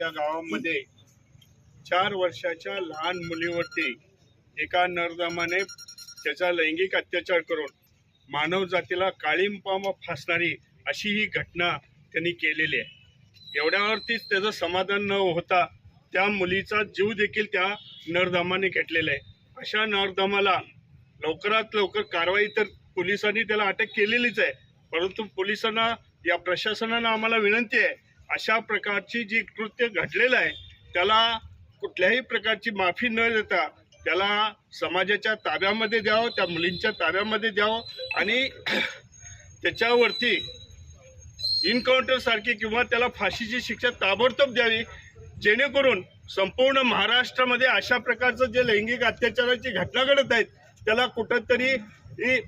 त्या गावामध्ये चार वर्षाच्या लहान मुलीवरती एका नरदमाने त्याचा लैंगिक अत्याचार करून मानव जातीला काळींपामा फासणारी अशी ही घटना त्यांनी केलेली आहे. एवढ्यावरतीच त्याचं समाधान न होता त्या मुलीचा जीव देखील त्या नरदमाने घेतलेला आहे. अशा नरदमाला लवकरात लवकर कारवाई तर पोलिसांनी त्याला अटक केलेलीच आहे. परंतु पोलिसांना या प्रशासनानं आम्हाला विनंती आहे अशा प्रकारची जी कृत्य घडलेलं आहे त्याला कुठल्याही प्रकारची माफी न देता त्याला समाजाच्या ताब्यामध्ये द्यावं त्या मुलींच्या ताब्यामध्ये द्यावं आणि त्याच्यावरती इन्काउंटर सारखी किंवा त्याला फाशीची शिक्षा ताबडतोब द्यावी जेणेकरून संपूर्ण महाराष्ट्रामध्ये अशा प्रकारचं जे लैंगिक अत्याचाराची घटना घडत आहेत त्याला कुठंतरी ही,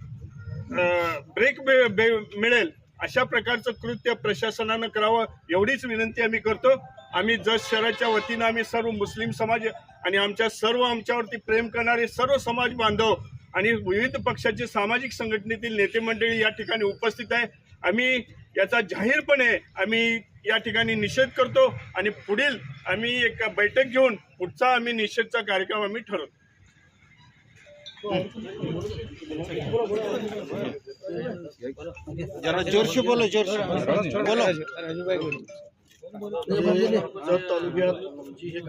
ब्रेक बे- बे- मिळेल. अशा प्रकारचं कृत्य प्रशासनानं करावं एवढीच विनंती आम्ही करतो. आम्ही जस शहराच्या वतीनं आम्ही सर्व मुस्लिम समाज आणि आमच्या सर्व आमच्यावरती प्रेम करणारे सर्व समाज बांधव आणि विविध पक्षाचे सामाजिक संघटनेतील नेते मंडळी या ठिकाणी उपस्थित आहे. आम्ही याचा जाहीरपणे आम्ही या ठिकाणी निषेध करतो आणि पुढील आम्ही एक बैठक घेऊन पुढचा आम्ही निषेधचा कार्यक्रम आम्ही ठरवतो. जरा जोरशी बोलो जोरशी. बोलो. तालुक्यात हे